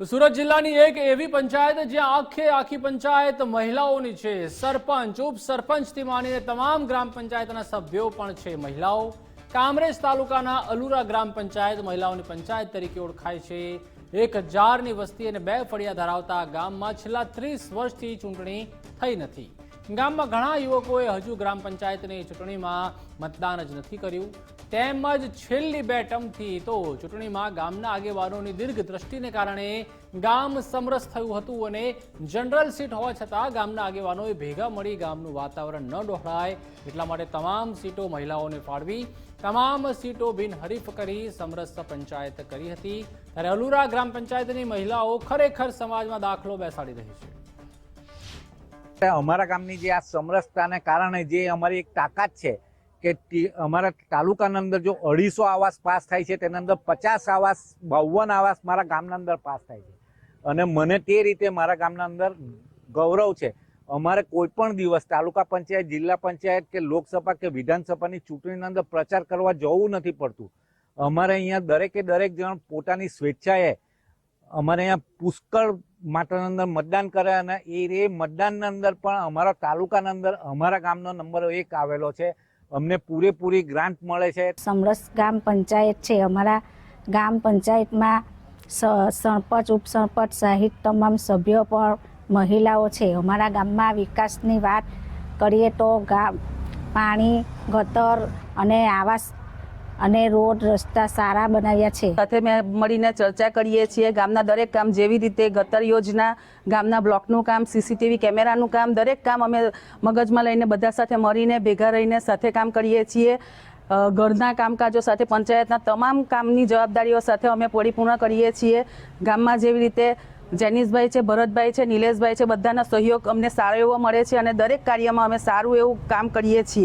તો સુરત જિલ્લાની એક એવી પંચાયત જ્યાં આખે આખી પંચાયત મહિલાઓની છે. સરપંચ, ઉપસરપંચથી માંડીને તમામ ગ્રામ પંચાયતના સભ્યો પણ છે મહિલાઓ. કામરેજ તાલુકાના અલુરા ગ્રામ પંચાયત મહિલાઓની પંચાયત તરીકે ઓળખાય છે. એક હજારની વસ્તી અને બે ફળિયા ધરાવતા ગામમાં છેલ્લા ત્રીસ વર્ષથી ચૂંટણી થઈ નથી. ગામમાં ઘણા યુવકોએ હજુ ગ્રામ પંચાયતની ચૂંટણીમાં મતદાન જ નથી કર્યું. તેમજ છેલ્લી બે ટર્મથી તો ચૂંટણીમાં ગામના આગેવાનોની દીર્ઘ દ્રષ્ટિને કારણે ગામ સમરસ થયું હતું અને જનરલ સીટ હોવા છતાં ગામના આગેવાનોએ ભેગા મળી ગામનું વાતાવરણ ન ડહોળાય. એટલા માટે તમામ સીટો મહિલાઓને ફાળવી, તમામ સીટો બિનહરીફ કરી સમરસ પંચાયત કરી હતી. ત્યારે અલુરા ગ્રામ પંચાયતની મહિલાઓ ખરેખર સમાજમાં દાખલો બેસાડી રહી છે. અમારા ગામની જે આ સમરસતાને કારણે જે અમારી એક તાકાત છે કે અમારા તાલુકાના અંદર જો અઢીસો આવાસ પાસ થાય છે, તેના અંદર પચાસ આવાસ, બાવન આવાસ મારા ગામના અંદર પાસ થાય છે. અને મને તે રીતે મારા ગામના અંદર ગૌરવ છે. અમારે કોઈ પણ દિવસ તાલુકા પંચાયત, જિલ્લા પંચાયત કે લોકસભા કે વિધાનસભાની ચૂંટણીના અંદર પ્રચાર કરવા જવું નથી પડતું. અમારે અહીંયા દરેકે દરેક જણ પોતાની સ્વેચ્છાએ અમારે અહીંયા પુષ્કળ માટેના અંદર મતદાન કરે અને એ એ મતદાનના અંદર પણ અમારા તાલુકાના અંદર અમારા ગામનો નંબર એક આવેલો છે. અમને પૂરેપૂરી ગ્રાન્ટ મળે છે. સમરસ ગામ પંચાયત છે. અમારા ગામ પંચાયતમાં સરપંચ, ઉપસરપંચ સહિત તમામ સભ્યો પણ મહિલાઓ છે. અમારા ગામમાં વિકાસની વાત કરીએ તો ગામ, પાણી, ગટર અને આવાસ અને રોડ, રસ્તા સારા બનાવ્યા છે. સાથે મેં મળીને ચર્ચા કરીએ છીએ. ગામના દરેક કામ જેવી રીતે ગતર યોજના, ગામના બ્લોકનું કામ સીસીટીવી કેમેરાનું કામ, દરેક કામ અમે મગજમાં લઈને બધા સાથે મળીને, ભેગા રહીને સાથે કામ કરીએ છીએ. ઘરના કામકાજો સાથે, પંચાયતના તમામ કામની જવાબદારીઓ સાથે અમે પરિપૂર્ણ કરીએ છીએ. ગામમાં જેવી રીતે જેનિસભાઈ છે, ભરતભાઈ છે, નિલેશભાઈ છે, બધાના સહયોગ અમને સારો એવો મળે છે અને દરેક કાર્યમાં અમે સારું એવું કામ કરીએ છીએ.